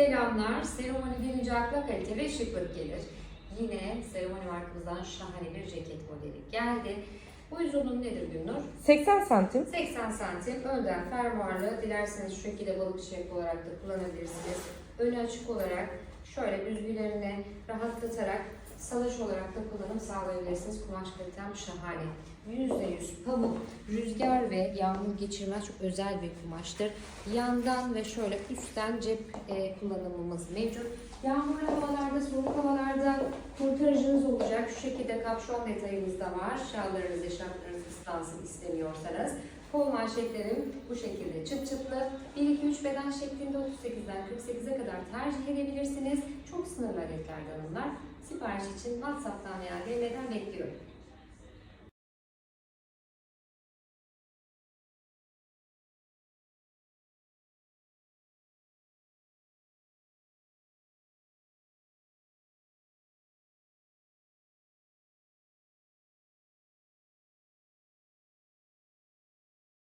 bayanlar seremoni gelince akla kalite ve şıklık gelir. Yine seremoni markamızdan şahane bir ceket modeli geldi. Bu uzunluğu nedir Gülnur? 80 santim. 80 santim önden fermuarlı. Dilerseniz şu şekilde balık şekli olarak da kullanabilirsiniz. Önü açık olarak şöyle büzgülerini rahatlatarak salaş olarak da kullanım sağlayabilirsiniz. Kumaş kalitem şahane. %100 pamuk, rüzgar ve yağmur geçirmez çok özel bir kumaştır. Yandan ve şöyle üstten cep e, kullanımımız mevcut. Yağmurlu havalarda, soğuk havalarda kurtarıcınız olacak. Şu şekilde kapşon detayımız da var. Şallarınız, eşarplarınız ıslansın istemiyorsanız. Kol manşetlerim bu şekilde çıt çıtlı. 1-2-3 beden şeklinde 38'den 48'e kadar tercih edebilirsiniz. Çok sınırlı adetlerden onlar. Sipariş için WhatsApp'tan veya DM'den bekliyorum.